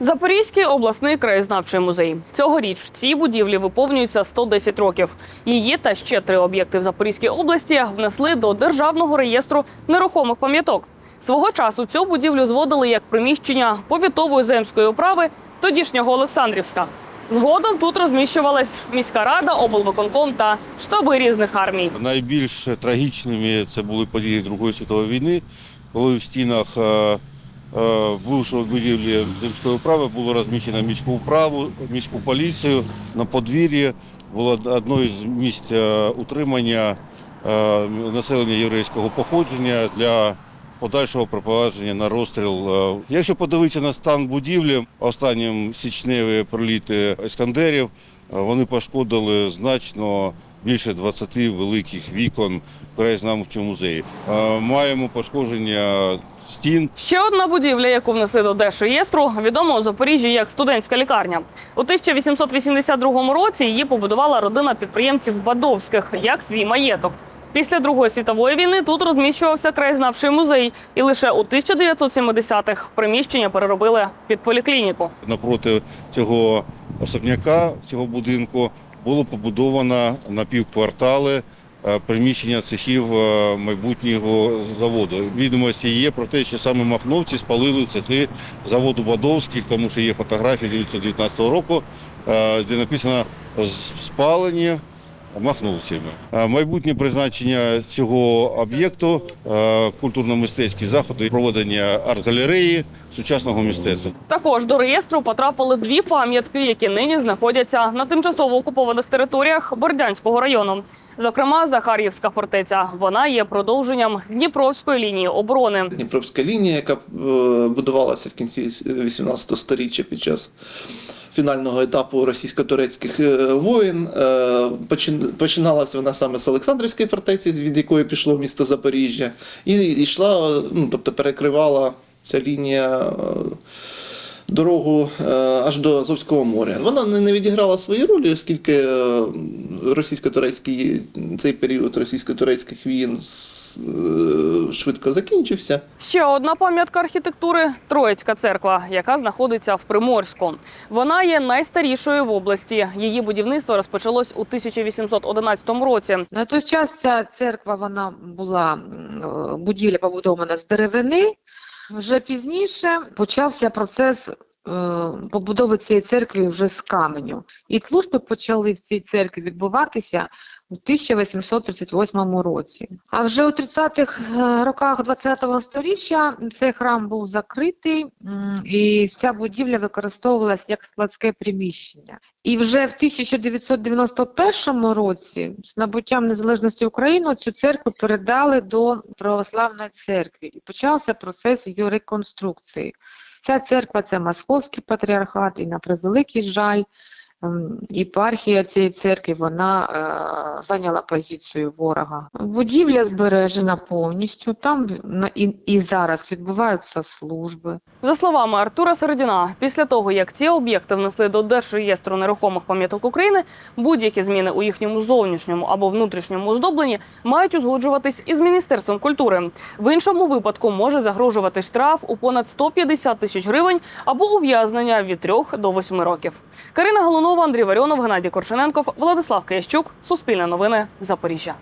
Запорізький обласний краєзнавчий музей. Цьогоріч цій будівлі виповнюється 110 років. Її та ще три об'єкти в Запорізькій області внесли до державного реєстру нерухомих пам'яток. Свого часу цю будівлю зводили як приміщення повітової земської управи тодішнього Олександрівська. Згодом тут розміщувалась міська рада, облвиконком та штаби різних армій. Найбільш трагічними це були події Другої світової війни, коли в стінах е, е, бувшої будівлі земської управи було розміщено міську управу, міську поліцію. На подвір'ї було одне з місць е, утримання е, населення єврейського походження для подальшого припровадження на розстріл. Якщо подивитися на стан будівлі, останнім січневі проліти іскандерів, вони пошкодили значно більше 20 великих вікон в краєзнавчому музеї. Е, Маємо пошкодження стін, Ще одна будівля, яку внесли до Держреєстру, відома у Запоріжжі як студентська лікарня. У 1882 році її побудувала родина підприємців Бадовських як свій маєток. Після Другої світової війни тут розміщувався краєзнавчий музей, і лише у 1970-х приміщення переробили під поліклініку. напроти цього особняка, цього будинку, було побудовано на півквартали е, приміщення цехів е, майбутнього заводу. Відомості є про те, що саме махновці спалили цехи заводу Бадовських, тому що є фотографії 1919 року, е, де написано спалення. Махновцями. Е, Майбутнє призначення цього об'єкту е, культурно-мистецькі заходи, проведення арт-галереї сучасного мистецтва. Також до реєстру потрапили дві пам'ятки, які нині знаходяться на тимчасово окупованих територіях Бордянського району. Зокрема, Захар'ївська фортеця. Вона є продовженням Дніпровської лінії оборони. Дніпровська лінія, яка е, будувалася в кінці 18 століття під час фінального етапу російсько-турецьких е, воєн. Е, Починалася вона саме з Олександрівської фортеці, від якої пішло місто Запоріжжя, і йшла, ну, тобто перекривала ця лінія. е, Дорогу аж до Азовського моря. Вона не- відіграла свої ролі, оскільки російсько-турецький цей період російсько-турецьких війн е, швидко закінчився. Ще одна пам'ятка архітектури Троїцька церква, яка знаходиться в Приморську. Вона є найстарішою в області. Її будівництво розпочалось у 1811 році. На той час ця церква вона була е, будівля побудована з деревини. Вже пізніше почався процес побудови цієї церкви вже з каменю. І служби почали в цій церкві відбуватися у 1838 році. А вже у 30-х е, роках ХХ століття цей храм був закритий, і ця будівля використовувалась як складське приміщення. І вже в 1991 році з набуттям незалежності України цю церкву передали до православної церкви і почався процес її реконструкції. Ця церква це Московський патріархат, і на превеликий жаль, єпархія цієї церкви вона е, зайняла позицію ворога. Будівля збережена повністю. Там і, і зараз відбуваються служби. За словами Артура Середіна, після того як ці об'єкти внесли до Держреєстру нерухомих пам'яток України, будь-які зміни у їхньому зовнішньому або внутрішньому оздобленні мають узгоджуватись із міністерством культури. В іншому випадку може загрожувати штраф у понад 150 тисяч гривень або ув'язнення від 3 до 8 років. Карина Голунова, Андрій Варіонов, Геннадій Коршененков, Владислав Киящук. Суспільне новини. Запоріжжя.